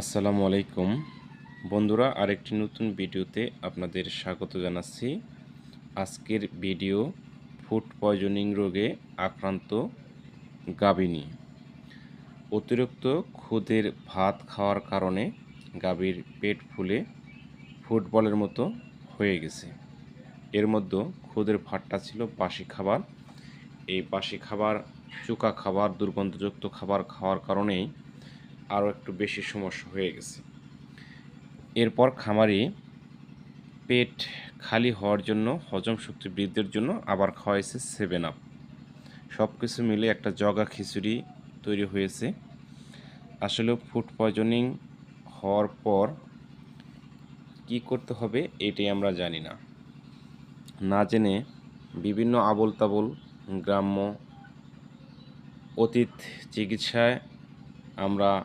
আসসালামু আলাইকুম। বন্ধুরা, আরেকটি নতুন ভিডিওতে আপনাদের স্বাগত জানাচ্ছি। আজকের ভিডিও ফুড পয়জনিং রোগে আক্রান্ত গাবিনী অতিরিক্ত খুদের ভাত খাওয়ার কারণে গাভীর পেট ফুলে ফুটবলের মতো হয়ে গেছে। এর মধ্যে খুদের ভাতটা ছিল বাসি খাবার। এই বাসি খাবার, চুকা খাবার, দুর্গন্ধযুক্ত খাবার খাওয়ার কারণেই আরও একটু বেশি সমস্যা হয়ে গেছে। এরপর খামারি পেট খালি হওয়ার জন্য, হজম শক্তি বৃদ্ধির জন্য আবার খাওয়াইছে সেভেন আপ সব কিছু মিলে একটা জগা খিচুড়ি তৈরি হয়েছে। আসলে ফুড পয়জনিং হওয়ার পর কি করতে হবে এটাই আমরা জানি না। না জেনে বিভিন্ন আবল তাবল গ্রাম্য অতীত চিকিৎসায় আমরা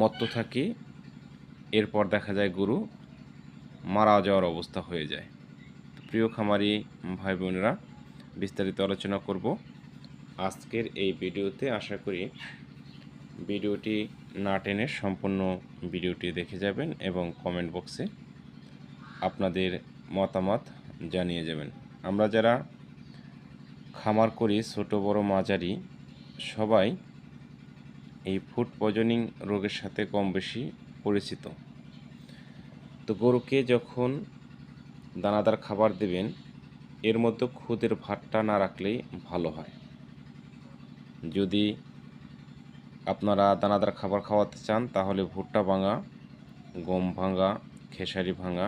মত্ত থাকি, এরপর দেখা যায় গরু মারা যাওয়ার অবস্থা হয়ে যায়। প্রিয় খামারি ভাই বোনেরা বিস্তারিত আলোচনা করব আজকের এই ভিডিওতে। আশা করি ভিডিওটি না টেনে সম্পূর্ণ ভিডিওটি দেখে যাবেন এবং কমেন্ট বক্সে আপনাদের মতামত জানিয়ে যাবেন। আমরা যারা খামার করি, ছোট বড় মাঝারি, সবাই এই ফুড পয়জনিং রোগের সাথে কম বেশি পরিচিত। তো গরুকে যখন দানাদার খাবার দেবেন, এর মধ্যে খুদের ভাতটা না রাখলেই ভালো হয়। যদি আপনারা দানাদার খাবার খাওয়াতে চান, তাহলে ভুট্টা ভাঙা, গম ভাঙা, খেসারি ভাঙা,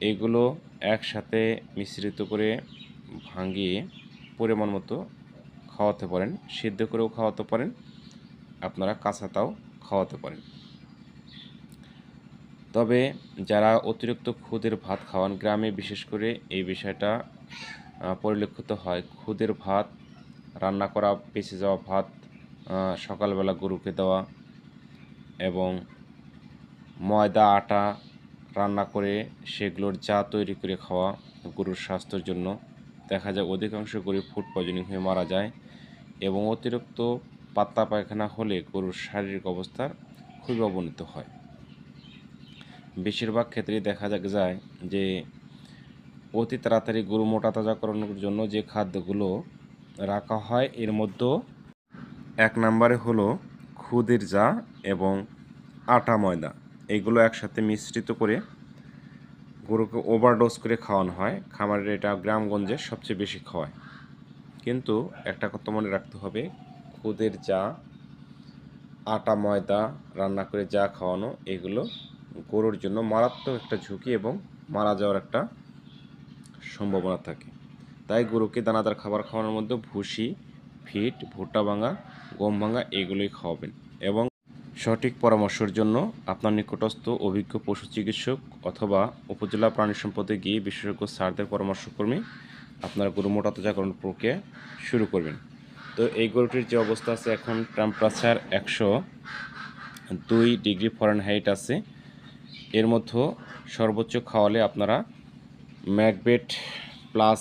এগুলো একসাথে মিশ্রিত করে ভাঙিয়ে পরিমাণ মতো খাওয়াতে পারেন, সিদ্ধ করেও খাওয়াতে পারেন, আপনারা কাঁচাতাও খাওয়াতে পারেন। তবে যারা অতিরিক্ত খুদের ভাত খাওয়ান, গ্রামে বিশেষ করে এই বিষয়টা পরিলক্ষিত হয়। খুদের ভাত, রান্না করা, বেঁচে যাওয়া ভাত সকালবেলা গরুকে দেওয়া এবং ময়দা, আটা রান্না করে সেগুলোর চা তৈরি করে খাওয়া গরুর স্বাস্থ্যের জন্য। দেখা যায় অধিকাংশ গরু ফুড পয়জনিং হয়ে মারা যায়। এবং অতিরিক্ত পাতলা পায়খানা হলে গরুর শারীরিক অবস্থার খুবই অবনতি হয়। বেশিরভাগ ক্ষেত্রেই দেখা যায় যে অতি তাড়াতাড়ি গরু মোটা তাজাকরণের জন্য যে খাদ্যগুলো রাখা হয়, এর মধ্যে এক নম্বরে হলো খুদের যা এবং আটা ময়দা। এগুলো একসাথে মিশ্রিত করে গরুকে ওভারডোজ করে খাওয়ানো হয়। খামারের এটা গ্রামগঞ্জে সবচেয়ে বেশি খাওয়ায়। কিন্তু একটা কথা মনে রাখতে হবে, খুদের যা আটা, ময়দা রান্না করে যা খাওয়ানো, এগুলো গরুর জন্য মারাত্মক একটা ঝুঁকি এবং মারা যাওয়ার একটা সম্ভাবনা থাকে। তাই গরুকে দানাদার খাবার খাওয়ানোর মধ্যে ভুসি, ফিট, ভুট্টা ভাঙা, গম ভাঙা এগুলোই খাওয়াবেন এবং সঠিক পরামর্শের জন্য আপনার নিকটস্থ অভিজ্ঞ পশু চিকিৎসক অথবা উপজেলা প্রাণী সম্পদে গিয়ে বিশেষজ্ঞ স্যারদের পরামর্শক্রমে আপনার গরু মোটা তাজাকরণ প্রক্রিয়া শুরু করবেন। তো এই গরুটির যে অবস্থা আছে, এখন টেম্পারেচার একশো দুই ডিগ্রি হাইট আছে। এর মধ্যে সর্বোচ্চ খাওয়ালে আপনারা ম্যাকবেট প্লাস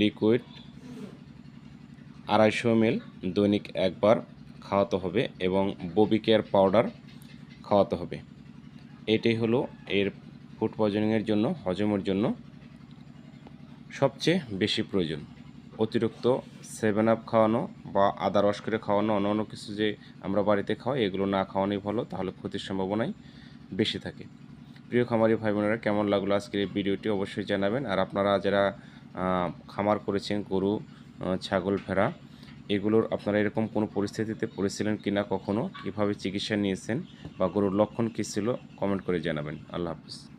লিকুইড আড়াইশো এম দৈনিক একবার খাওয়াতে হবে এবং ববি কেয়ার পাউডার খাওয়াতে হবে। এটাই হলো এর ফুড পয়জনিংয়ের জন্য, হজমের জন্য সবচেয়ে বেশি প্রয়োজন। অতিরিক্ত সেভেন আপ খাওয়ানো বা আদা রস করে খাওয়ানো অন্য অন্য কিছু যে আমরা বাড়িতে খাওয়াই, এগুলো না খাওয়ানোই ভালো, তাহলে ক্ষতির সম্ভাবনাই বেশি থাকে। প্রিয় খামারি ভাই বোনেরা কেমন লাগল আজকের এই ভিডিওটি অবশ্যই জানাবেন। আর আপনারা যারা খামার করেছেন, গরু ছাগল, ভেড়া, এগুলোর আপনারা এরকম কোনো পরিস্থিতিতে পড়েছিলেন কি না কখনও কীভাবে চিকিৎসা নিয়েছেন বা গরুর লক্ষণ কী ছিল, কমেন্ট করে জানাবেন। আল্লাহ হাফিজ।